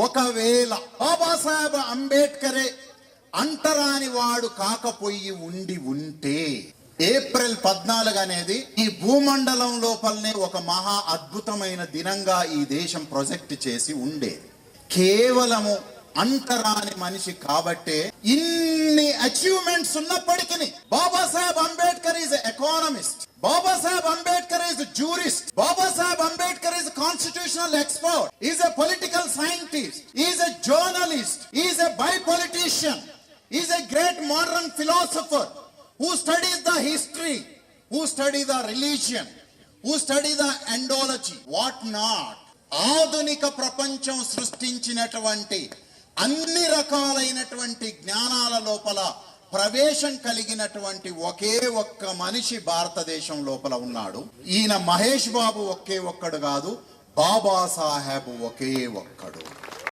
ఒకవేళ బాబాసాహెబ్ అంబేద్కరే అంటరాని వాడు కాకపోయి ఉండి ఉంటే ఏప్రిల్ పద్నాలుగు అనేది ఈ భూమండలం లోపలనే ఒక మహా అద్భుతమైన దినంగా ఈ దేశం ప్రొజెక్ట్ చేసి ఉండేది. కేవలము అంటరాని మనిషి కాబట్టే ఇన్ని అచీవ్మెంట్స్ ఉన్నప్పటికీ Babasaheb Ambedkar is economist Babasaheb Ambedkar is jurist Babasaheb Ambedkar constitutional expert is a political scientist is a journalist is a by politician is a great modern philosopher who studies the history, who study the religion, who study the endology, what not. ఆధునిక ప్రపంచం సృష్టించినటువంటి అన్ని రకాలైనటువంటి జ్ఞానాల లోపల ప్రవేశం కలిగినటువంటి ఒకే ఒక్క మనిషి భారతదేశం లోపల ఉన్నాడు. ఈయన మహేష్ బాబు ఒకే ఒక్కడు కాదు బాబాసాహెబ్ ఒకే ఒక్కడు.